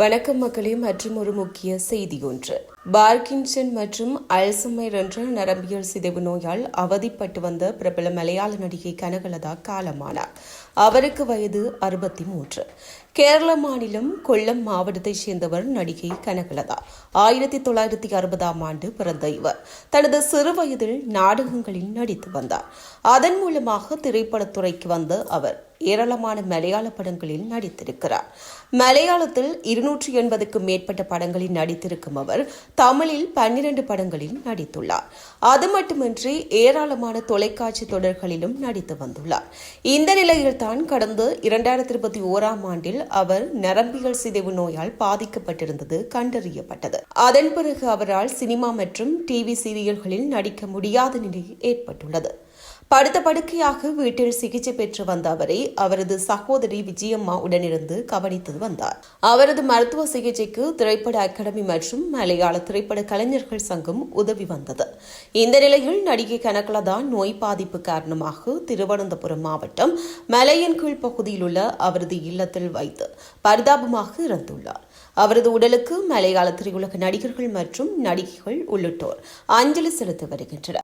வணக்கம் மக்களே மற்றும் ஒரு முக்கிய செய்தி ஒன்று. பார்கின்சன் மற்றும் அல்சமைர் என்ற நரம்பியல் சிதைவு நோயால் அவதிப்பட்டு வந்த பிரபல மலையாள நடிகை கனகலதா காலமானார். அவருக்கு வயது அறுபத்தி மூன்று கேரள மாநிலம் கொல்லம் மாவட்டத்தைச் சேர்ந்தவர் நடிகை கனகலதா. ஆயிரத்தி தொள்ளாயிரத்தி அறுபதாம் ஆண்டு பிறந்த இவர். தனது சிறு வயதில் நாடகங்களில் நடித்து வந்தார். அதன் மூலமாக திரைப்படத்துறைக்கு வந்த அவர் ஏராளமான மலையாள படங்களில் நடித்திருக்கிறார். மலையாளத்தில் இருநூற்றி எண்பதுக்கும் மேற்பட்ட படங்களில் நடித்திருக்கும் அவர் தமிழில் பன்னிரண்டு படங்களில் நடித்துள்ளார். அது மட்டுமின்றி ஏராளமான தொலைக்காட்சி தொடர்களிலும் நடித்து வந்துள்ளார். இந்த நிலையில்தான் கடந்த இரண்டாயிரத்தி இருபத்தி ஓராம் ஆண்டில் அவர் நரம்பியல் சிதைவு நோயால் பாதிக்கப்பட்டிருந்தது கண்டறியப்பட்டது. அதன் பிறகு அவரால் சினிமா மற்றும் டிவி சீரியல்களில் நடிக்க முடியாத நிலை ஏற்பட்டுள்ளது. படுத்த படுக்கையாக வீட்டில் சிகிச்சை பெற்று வந்த அவரை அவரது சகோதரி விஜயம்மா உடனிருந்து கவனித்து வந்தார். அவரது மருத்துவ சிகிச்சைக்கு திரைப்பட அகாடமி மற்றும் மலையாள திரைப்பட கலைஞர்கள் சங்கம் உதவி வந்தது. இந்த நிலையில் நடிகை கனகலதா நோய் பாதிப்பு காரணமாக திருவனந்தபுரம் மாவட்டம் மலையன்கீழ் பகுதியில் உள்ள அவரது இல்லத்தில் வைத்து பரிதாபமாக இறந்துள்ளார். அவரது உடலுக்கு மலையாள திரையுலக நடிகர்கள் மற்றும் நடிகைகள் உள்ளிட்டோர் அஞ்சலி செலுத்தி வருகின்றனர்.